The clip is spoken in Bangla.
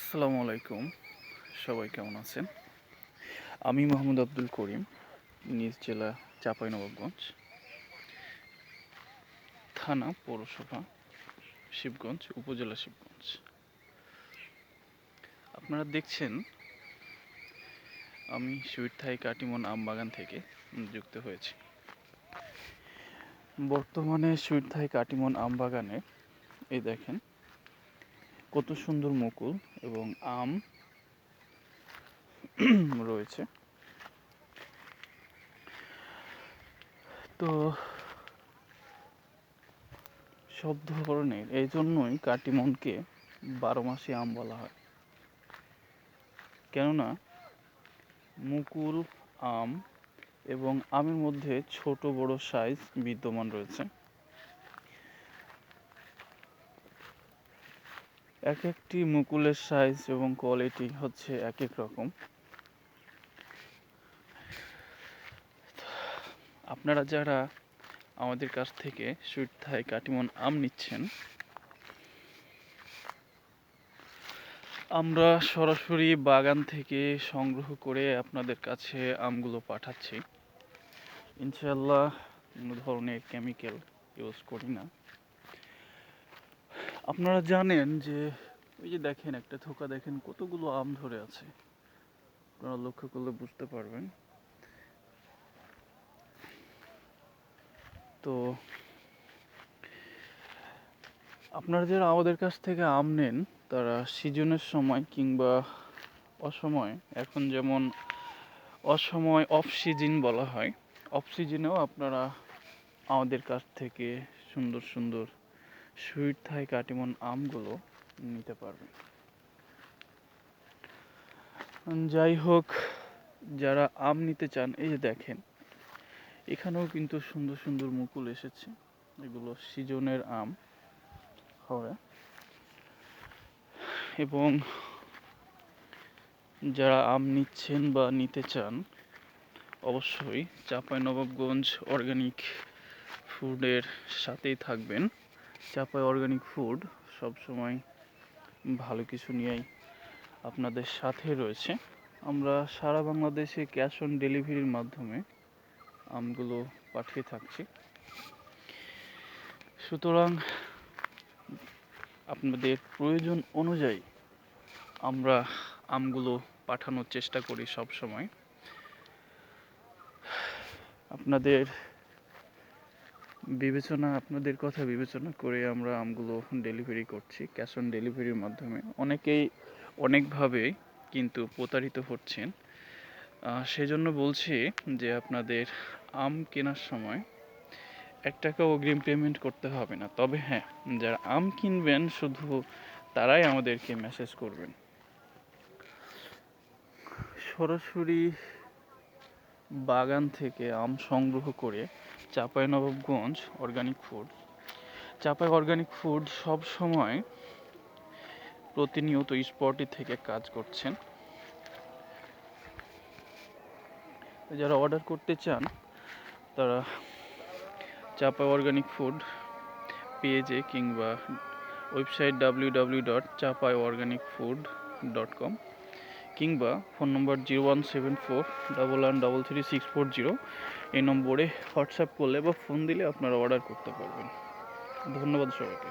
আসসালামু আলাইকুম। সবাই কেমন আছেন? আমি মোহাম্মদ আব্দুল করিম, নিজ জেলা চাঁপাইনবাবগঞ্জ, থানা পৌরসভা, শিবগঞ্জ, উপজেলা শিবগঞ্জ। আপনারা দেখছেন, আমি সুইট থাই কাটিমন আম বাগান থেকে যুক্ত হয়েছি। বর্তমানে সুইট থাই কাটিমন আম বাগানে এই দেখেন কত সুন্দর মুকুল এবং আম রয়েছে। তো সব ধরনের, এই জন্যই কাটিমনকে বারো মাসে আম বলা হয়। কেননা মুকুল, আম এবং আমের মধ্যে ছোট বড় সাইজ বিদ্যমান রয়েছে। এক একটি মুকুলের সাইজ এবং কোয়ালিটি হচ্ছে এক এক রকম। আপনারা যারা আমাদের কাছ থেকে সুইট থাই কাটিমন আম নিচ্ছেন, আমরা সরাসরি বাগান থেকে সংগ্রহ করে আপনাদের কাছে আমগুলো পাঠাচ্ছি। ইনশাল্লাহ কোনো ধরনের কেমিক্যাল ইউজ করি না। আপনারা জানেন যে ওই যে দেখেন, একটা থোকা দেখেন, কতগুলো আম ধরে আছে। আপনারা লক্ষ্য করলে বুঝতে পারবেন। তো আপনারা যারা আমাদের কাছ থেকে আম নেন, তারা সিজনের সময় কিংবা অসময়, এখন যেমন অসময় অফ সিজন বলা হয় অফ সিজনেও আপনারা আমাদের কাছ থেকে সুন্দর সুন্দর সুইট থাই কাটিমন আমগুলো নিতে পারবেন যাই হোক, যারা আম নিতে চান, এই যে দেখেন, এখানেও কিন্তু সুন্দর সুন্দর মুকুল এসেছে। এগুলো সিজনের আম হবে। এবং যারা আম নিচ্ছেন বা নিতে চান, অবশ্যই চাঁপাইনবাবগঞ্জ অর্গানিক ফুডের সাথেই থাকবেন। চাপাই অর্গানিক ফুড সবসময় ভালো কিছু নিয়েই আপনাদের সাথে রয়েছে। আমরা সারা বাংলাদেশে ক্যাশ অন ডেলিভারির মাধ্যমে আমগুলো পাঠিয়ে থাকছি। সুতরাং আপনাদের প্রয়োজন অনুযায়ী আমরা আমগুলো পাঠানোর চেষ্টা করি সব সময়। আপনাদের বিবেচনা, আপনাদের কথা বিবেচনা করে আমরা আমগুলো ডেলিভারি করছি ক্যাশ অন ডেলিভারির মাধ্যমে। অনেকেই অনেকভাবে কিন্তু প্রতারিত হচ্ছেন। সেজন্য বলছি যে আপনাদের আম কেনার সময় এক টাকা অগ্রিম পেমেন্ট করতে হবে না। তবে হ্যাঁ যারা আম কিনবেন, শুধু তারাই আমাদেরকে মেসেজ করবেন। সরাসরি বাগান থেকে আম সংগ্রহ করে Chapai Nawabganj organic food. Chapai organic food সব সময় প্রতিনিয়ত স্পটে থেকে কাজ করছেন। যারা অর্ডার করতে চান, তারা চাপা অর্গানিক ফুড পেজে কিংবা website W W dot Chapai organic food dot com কিংবা phone number zero one seven four double one double three six four zero এই নম্বরে হোয়াটসঅ্যাপ করলে বা ফোন দিলে আপনারা অর্ডার করতে পারবেন। ধন্যবাদ সবাইকে।